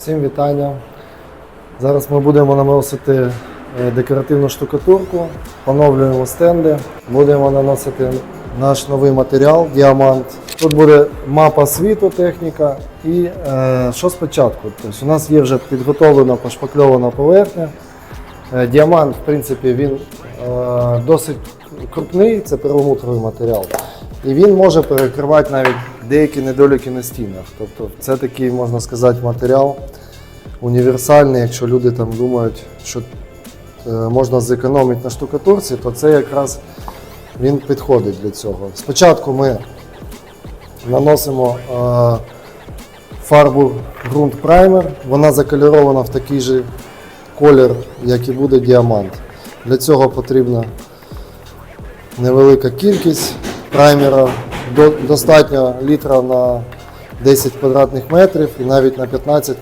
Всім вітання. Зараз ми будемо наносити е, декоративну штукатурку, поновлюємо стенди, будемо наносити наш новий матеріал діамант. Тут буде мапа світу, техніка. І е, що спочатку? Тобто у нас є вже підготовлена пошпакльована поверхня. Е, Діамант, в принципі, він е, досить крупний, це перламутровий матеріал. І він може перекривати навіть деякі недоліки на стінах. Тобто це такий, можна сказати, матеріал універсальний. Якщо люди там думають, що е, можна зекономити на штукатурці, то це якраз він підходить для цього. Спочатку ми наносимо е, фарбу ґрунт праймер, вона закольорована в такий же колір, як і буде діамант. Для цього потрібна невелика кількість праймера, достатньо літра на 10 квадратних метрів і навіть на 15